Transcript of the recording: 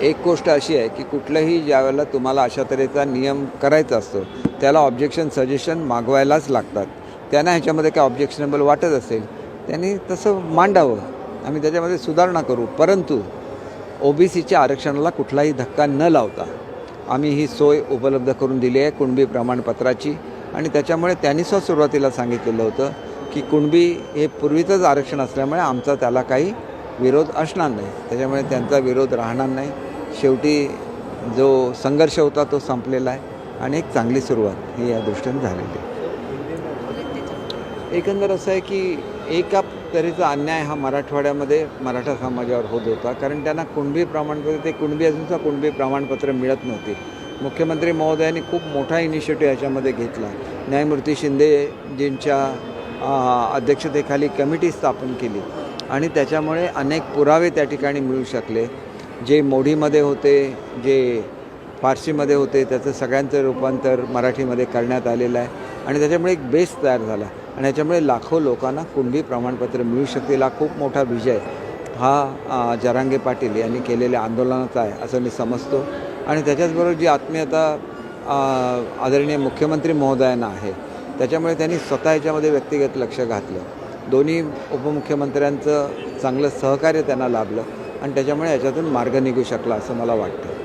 एक गोष्ट अशी आहे की कुठलंही ज्यावेळेला तुम्हाला अशा तऱ्हेचा नियम करायचा असतो त्याला ऑब्जेक्शन सजेशन मागवायलाच लागतात. त्यांना ह्याच्यामध्ये काय ऑब्जेक्शनेबल वाटत असेल त्यांनी तसं मांडावं. आम्ही त्याच्यामध्ये सुधारणा करू. परंतु ओ बी सीच्या आरक्षणाला कुठलाही धक्का न लावता आम्ही ही सोय उपलब्ध करून दिली आहे कुणबी प्रमाणपत्राची. आणि त्याच्यामुळे त्यांनी सुरुवातीला सांगितलेलं होतं की कुणबी हे पूर्वीचंच आरक्षण असल्यामुळे आमचा त्याला काही विरोध असणार नाही. त्याच्यामुळे त्यांचा विरोध राहणार नाही. शेवटी जो संघर्ष होता तो संपलेला आहे आणि एक चांगली सुरुवात ही या दृष्टीने झालेली आहे. एकंदर असं आहे की एका तऱ्हेचा अन्याय हा मराठवाड्यामध्ये मराठा समाजावर होत होता कारण त्यांना कुणबी प्रमाणपत्र ते कुणबी अजूनचा कुणबी प्रमाणपत्र मिळत नव्हती. मुख्यमंत्री महोदयांनी खूप मोठा इनिशिएटिव्ह याच्यामध्ये घेतला. न्यायमूर्ती शिंदेजींच्या अध्यक्षतेखाली कमिटी स्थापन केली. आणि त्याच्यामुळे अनेक पुरावे त्या ठिकाणी मिळू शकले. जे मोढीमध्ये होते जे फारसीमध्ये होते त्याचं सगळ्यांचं रूपांतर मराठीमध्ये करण्यात आलेलं आहे. आणि त्याच्यामुळे एक बेस तयार झाला. आणि याच्यामुळे लाखो लोकांना कुणबी प्रमाणपत्र मिळू शकतील. हा खूप मोठा विजय हा जरांगे पाटील यांनी केलेल्या आंदोलनाचा आहे असं मी समजतो. आणि त्याच्याचबरोबर जी आत्मीयता आदरणीय मुख्यमंत्री महोदयांना आहे त्याच्यामुळे त्यांनी स्वतः याच्यामध्ये व्यक्तिगत लक्ष घातलं. दोन्ही उपमुख्यमंत्र्यांचं चांगलं सहकार्य त्यांना लाभलं. आणि त्याच्यामुळे याच्यातून मार्ग निघू शकला असं मला वाटतं.